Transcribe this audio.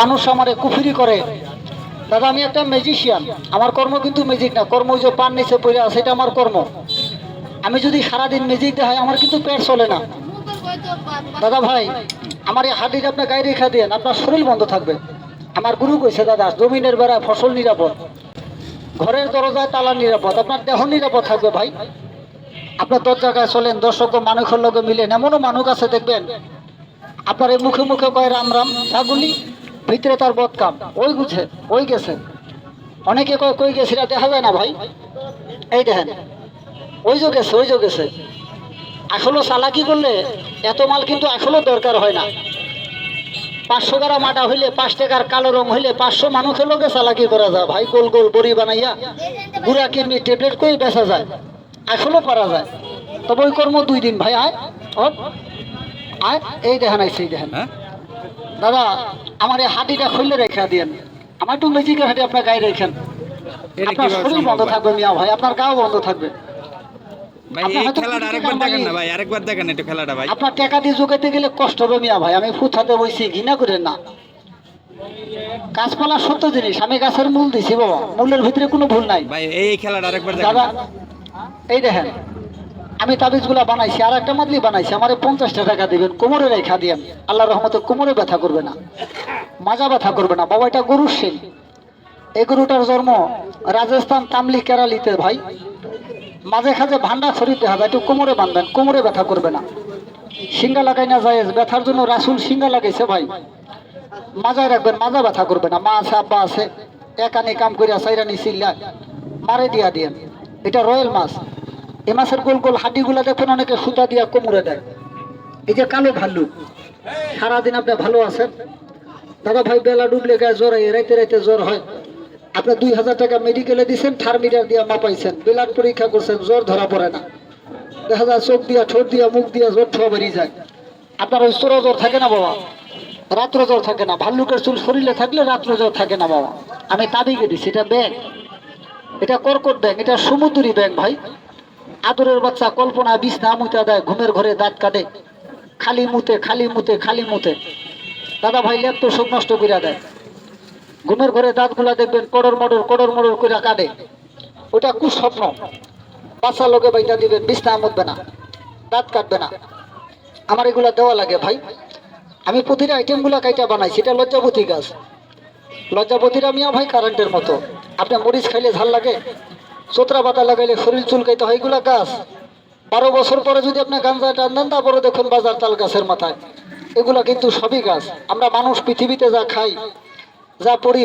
মানুষ আমারে কুফিরি করে। দাদা, আমি একটা ম্যাজিশিয়ান আমার কর্ম কিন্তু ম্যাজিক না। কর্ম যে পান নিচে পড়ে আছে, এটা আমার কর্ম। আমি যদি সারাদিন ম্যাজিক দেখাই, আমার কিন্তু পেট চলে না। দাদা ভাই, আমার এই হাড্ডিটা আপনার গায়ে রেখা দেন, আপনার শরীর বন্ধ থাকবে। আমার গুরু কইছে, দাদা, জমিনের বেড়ায় ফসল নিরাপদ। ঘরের দরজায় তালা নিরাপদ। আপনার দেহ নিরাপদ থাকবে ভাই। আপনার দশ জায়গায় চলেন, দর্শক মানুষের লগে মিলেন। এমনও মানুষ আছে, দেখবেন আপনার মুখে মুখে কয় রাম রাম, ছাগুলি? ভিতরে তার বদকাম ওই গুছে ওই গেছে। অনেকে কয়, কই গেছে এটা দেখা যায় না ভাই? এই দেখেন, ওই যে গেছে, ওই যে গেছে। আসলে চালাকি করলে এত মাল কিন্তু আসলে দরকার হয় না। পাঁচশো গ্রাম আটা হইলে, পাঁচ টাকার কালো রং হইলে পাঁচশো মানুষের লোকে চালাকি করা যায়। ভাই, গোল গোল বড়ি বানাইয়া গুড়া কিনে ট্যাবলেট করে বেচা যায়? আসলেও পারা যায়। তবে ওই কর্ম দুই দিন, ভাই, আয় হপ এই দেখেন এই দেখেন। হ্যাঁ? দাদা আমার এই হাঁটিটা খুললে রেখে দিয়েন। আমার একটু ম্যাজিকের হাঁটি আপনার গায়ে রেখেন। আপনার শরীর বন্ধ থাকবে মিয়া ভাই আপনার গাও বন্ধ থাকবে। আপনার টাকা দিয়ে জোগাইতে গেলে কষ্ট হবে মিয়া ভাই আমি ফুথাতে বইছি ঘৃণা করেন না। গাছপালা সত্য জিনিস আমি গাছের মূল দিছি বাবা মূলের ভিতরে কোনো ভুল নাই। ভাই এই খেলাটা আরেকবার দাদা এই দেখেন। আমি তাবিজগুলা বানাইছি আর একটা মাদলি বানাইছি, আমার পঞ্চাশটা টাকা দিবেন, কোমরে রেখা দিয়েন আল্লাহ রহমতে কোমরে ব্যথা করবে না, মাজা ব্যথা করবে না। বাবা, এটা গরুর সেল এই গরুটার জন্ম রাজস্থান, তামলি, কেরালিতে, ভাই। মাঝে খাজে ভান্ডা শরীর দেখা যায়, একটু কোমরে বাঁধবেন, কোমরে ব্যথা করবে না। সিঙ্গা লাগাই না যায়, ব্যথার জন্য রাসুল সিঙ্গা লাগাইছে, ভাই। মাজায় রাখবেন, মাজা ব্যথা করবে না। মা আছে, আব্বা আছে, একানি কাম করিয়া সাইরানি সিল্লা মারে দিয়া দিয়েন এটা রয়্যাল মাছ। এ মাছের গোল গোল হাড্ডিগুলা দেখবেন অনেকে সুতা দিয়া কোমরে দেয়। এই যে কালো ভাল্লুক, সারাদিন আপনি ভালো আছেন? দাদা ভাই, বেলা ডুবলে গায়ে জ্বর হয়, রাইতে রাইতে জ্বর হয়। আপনার দুই হাজার টাকা মেডিকেলে দিচ্ছেন থার্মিটার দিয়া মাপাইছেন। ব্লাড পরীক্ষা করছেন, জ্বর ধরা পড়ে না। দেখা যায় চোখ দিয়া ঠোঁট দিয়া, মুখ দিয়া জ্বর ঠোয়া বেরিয়ে যায়। আপনার ওই চোরা জ্বর থাকে না বাবা? রাত্র জ্বর থাকে না। ভাল্লুকের চুল শরীরে থাকলে রাত্র জ্বর থাকে না বাবা। আমি তাবিকে দিছি, এটা ব্যাগ। এটা কর্কট ব্যাগ, এটা সমুদ্রী ব্যাগ ভাই। আদরের বাচ্চা কল্পনা বিছনা মুতে দেয়, ঘুমের ঘরে দাঁত কাটে। খালি মুতে খালি মুতে খালি মুতে। দাদা ভাই লেপ তো সব নষ্ট করে দেয়। ঘুমের ঘরে দাঁতগুলা দেখবেন কড়র মডর কড়র মডর করে কাটে ওটা কুস্বপ্ন। বাচ্চা লোকে বাইটা দিবেন বিছনা মুতবে না, দাঁত কাটবে না। আমার এগুলা দেওয়া লাগে ভাই। আমি প্রতিটা আইটেমগুলা কাইটা বানাই, সেটা লজ্জাপতি গাছ লজ্জাপতিরা মিয়া ভাই কারেন্টের মতো। আপনি মরিচ খাইলে ঝাল লাগে? চোতরা পাতা লাগাইলে শরীর চুলকাইতে হয় এগুলা গাছ। বারো বছর পরে যদি আপনি গাঞ্জা টান দেন, তারপরে দেখুন বাজার তাল গাছের মাথায়। এগুলা কিন্তু সবই গাছ। আমরা মানুষ পৃথিবীতে যা খাই, যা পড়ি